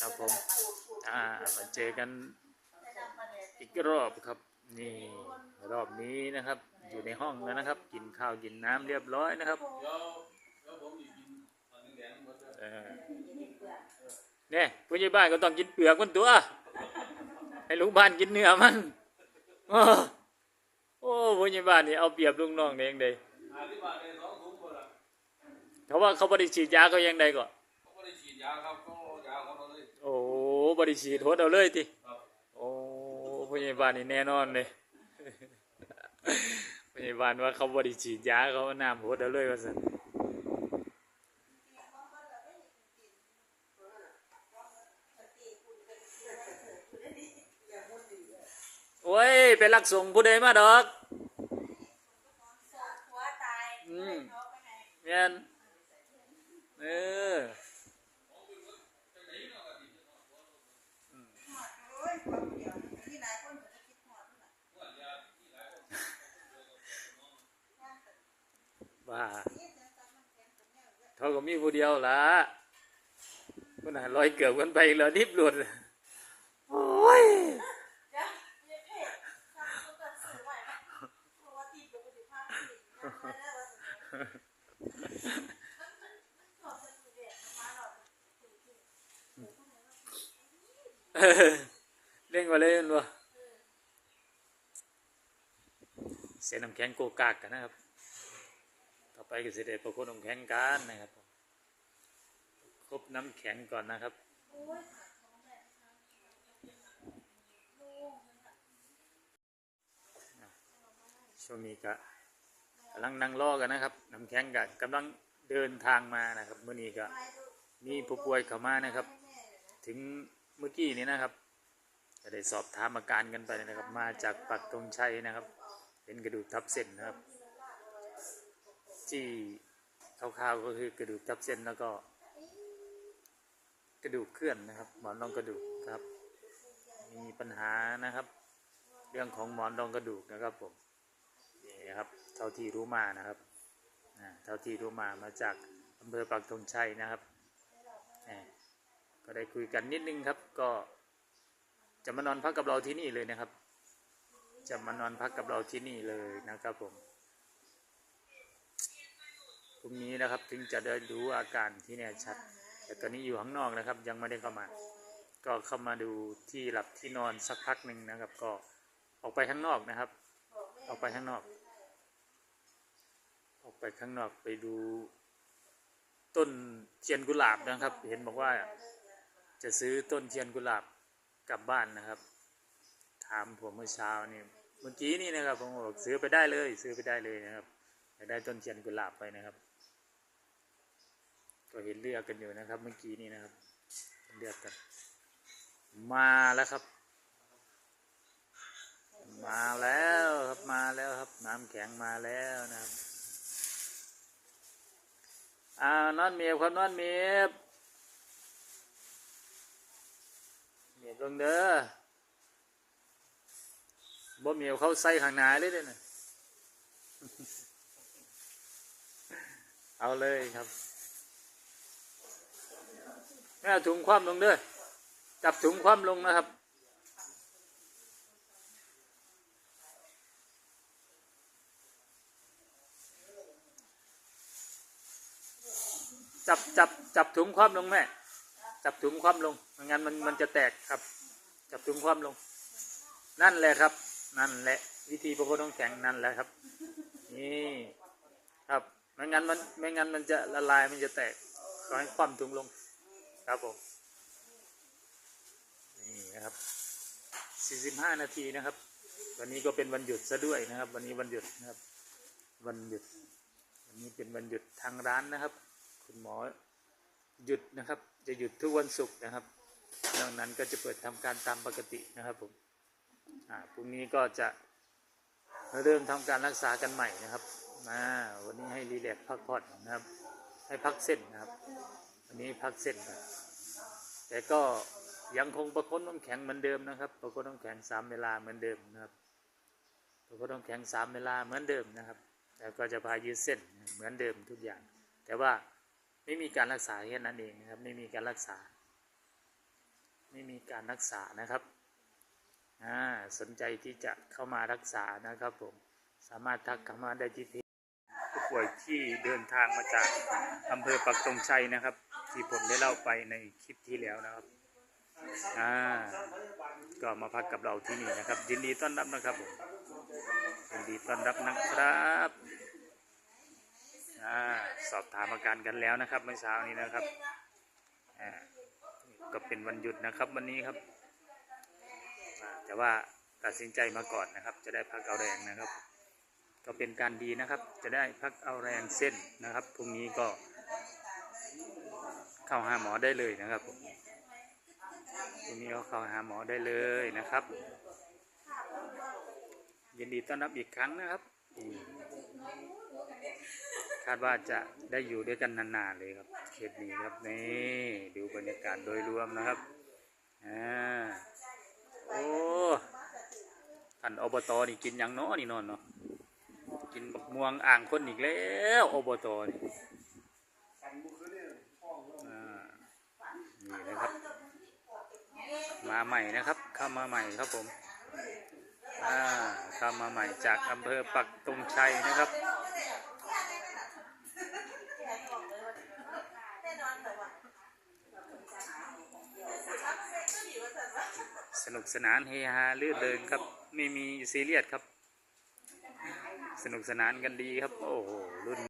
ครับผม อ่ามาเจอกันอีกรอบครับ นี่รอบนี้นะครับ อยู่ในห้องแล้วนะครับ กินข้าวกินน้ำเรียบร้อยนะครับเดี๋ยวเดี๋ยวผมอีกกินอันนึงแดงหมดเลยเออเนี่ยผู้ใหญ่บ้านก็ต้องกินเปลือกมันตัว ให้ลูกบ้านกินเนื้อมัน โอ้ผู้ใหญ่บ้านนี่เอาเปรียบลูกน้องเองเลยหาที่บ้านได้สองถุงหมดเขาว่าเขาบริฉีดยาเขายังไงก่อนเขาไม่ได้ฉีดยาครับเขา โอ้บริฉีดโทษเอาเลยทีครับโอ้ผู้ใหญ่บ้านนี่แน่นอนเลยผู้ใหญ่บ้านว่าเขาบริฉีดยาเขาเอาน้ำโทษเอาเลยว่าสันโอ้ยไปรักส่งผู้ใดมาดอกหัวตายอืมเขาไปไหนแม่นเออ โอ้ยความเดียวที่หลายคนจะคิดหอดน่ะ ว่า นี่จะตามมันแข็งตรงเนี้ยเว้ย เขาก็ มีผู้เดียวละคนหาลอยเกือบกันไปแล้วนิบหลุดโอ้ยเล่นมาเล่นวะเสียน้ำแข็งโกกากกันนะครับ ไปก็จะได้ประคนน้ำแข็งกันนะครับผมครบน้ำแข็งก่อนนะครับช่วงนี้ก็กำลังนั่งรอกันนะครับน้ำแข็งก็กำลังเดินทางมานะครับเมื่อนี้ก็มีผู้ป่วยเข้ามานะครับ ถึงเมื่อกี้นี้นะครับก็ได้สอบถามอาการกันไปนะครับ มาจากปักธงชัยนะครับ เป็นกระดูกทับเส้นนะครับ ที่คร่าวๆก็คือกระดูกทับเส้นแล้วก็ กระดูกเคลื่อนนะครับ หมอนรองกระดูกครับ มีปัญหานะครับ เรื่องของหมอนรองกระดูกนะครับผมนี่ครับเท่าที่รู้มานะครับเท่าที่รู้มามาจากอำเภอปักธงชัยนะครับก็ได้คุยกันนิดนึงครับ ก็จะมานอนพักกับเราที่นี่เลยนะครับ จะมานอนพักกับเราที่นี่เลยนะครับผม พรุ่งนี้นะครับถึงจะได้รู้อาการที่แน่ชัด แต่ตอนนี้อยู่ข้างนอกนะครับ ยังไม่ได้เข้ามา ก็เข้ามาดูที่หลับที่นอนสักพักหนึ่งนะครับ ก็ออกไปข้างนอกนะครับ ออกไปข้างนอก ออกไปข้างนอกไปดูต้นเทียนกุหลาบนะครับ เห็นบอกว่าจะซื้อต้นเทียนกุหลาบกลับบ้านนะครับ ถามผมเมื่อเช้านี่เมื่อกี้นี่นะครับผมบอกซื้อไปได้เลย ซื้อไปได้เลยนะครับได้ต้นเทียนกุหลาบไปนะครับ ก็เห็นเลือกกันอยู่นะครับ เมื่อกี้นี่นะครับ เลือกกัน มาแล้วครับ มาแล้วครับมาแล้วครับ น้ำแข็งมาแล้วนะครับอ่านอนเมียครับนอนเมียบเมียบลงเด้อบ่เมียบเขาใส่ข้างหน้าเลยเด้อนะเอาเลยครับ แม่เอาถุงคว่ำลงเด้อจับถุงคว่ำลงนะครับ จับจับจับถุงคว่ำลงแม่จับถุงคว่ำลงไม่งั้นมันมันจะแตกครับ จับถุงคว่ำลง นั่นแหละครับ นั่นแหละ วิธีประคบน้ำแข็งนั่นแหละครับ นี่ครับไม่งั้นมันไม่งั้นมันจะละลายมันจะแตกขอให้คว่ำถุงลง ครับผม นี่นะครับ 45 นาทีนะครับ วันนี้ก็เป็นวันหยุดซะด้วยนะครับ วันนี้วันหยุดนะครับ วันหยุด วันนี้เป็นวันหยุดทางร้านนะครับ คุณหมอหยุดนะครับ จะหยุดทุกวันศุกร์นะครับดังนั้นก็จะเปิดทำการตามปกตินะครับผม อ่า พรุ่งนี้ก็จะเริ่มทำการรักษากันใหม่นะครับมาวันนี้ให้รีแลกพักผ่อนนะครับ ให้พักเส้นนะครับันนี้พักเส้นครับแต่ก็ยังคงประคบน้ำแข็งเหมือนเดิมนะครับ ประคบน้ำแข็งสามเวลาเหมือนเดิมนะครับประคบน้ำแข็งสามเวลาเหมือนเดิมนะครับแต่ก็จะพายืดเส้นเหมือนเดิมทุกอย่าง แต่ว่าไม่มีการรักษาแค่นั้นเองนะครับ ไม่มีการรักษา ไม่มีการรักษานะครับสนใจที่จะเข้ามารักษานะครับผมสามารถทักเข้ามาได้ที่เพจผู้ป่วยที่เดินทางมาจากอำเภอปักตงชัยนะครับ ที่ผมได้เล่าไปในคลิปที่แล้วนะครับอ่าก็มาพักกับเราที่นี่นะครับยินดีต้อนรับนะครับผมยินดีต้อนรับนะครับอ่าสอบถามอาการกันแล้วนะครับเมื่อเช้านี้นะครับอ่าก็เป็นวันหยุดนะครับวันนี้ครับแต่ว่าตัดสินใจมาก่อนนะครับ จะได้พักเอาแรงนะครับ ก็เป็นการดีนะครับ จะได้พักเอาแรงเส้นนะครับพรุ่งนี้ก็ เข้าหาหมอได้เลยนะครับผมพรุ่งนี้ก็เข้าหาหมอได้เลยนะครับ ยินดีต้อนรับอีกครั้งนะครับคาดว่าจะได้อยู่ด้วยกันนานๆเลยครับเคสนี้ครับนี่ดูบรรยากาศโดยรวมนะครับอ่าโอ้ท่านอบตนี่กินยังเนาะนี่นอนเนาะกินบักม่วงอ่างคนอีกแล้วอบตนี่อ่านี่นะครับ มาใหม่นะครับ เข้ามาใหม่ครับผมอ่าเข้ามาใหม่จากอำเภอปักตงชัยนะครับสนุกสนานเฮฮาลื่นเริงครับ ไม่มีซีเรียสครับ สนุกสนานกันดีครับ โอ้โหรุ่น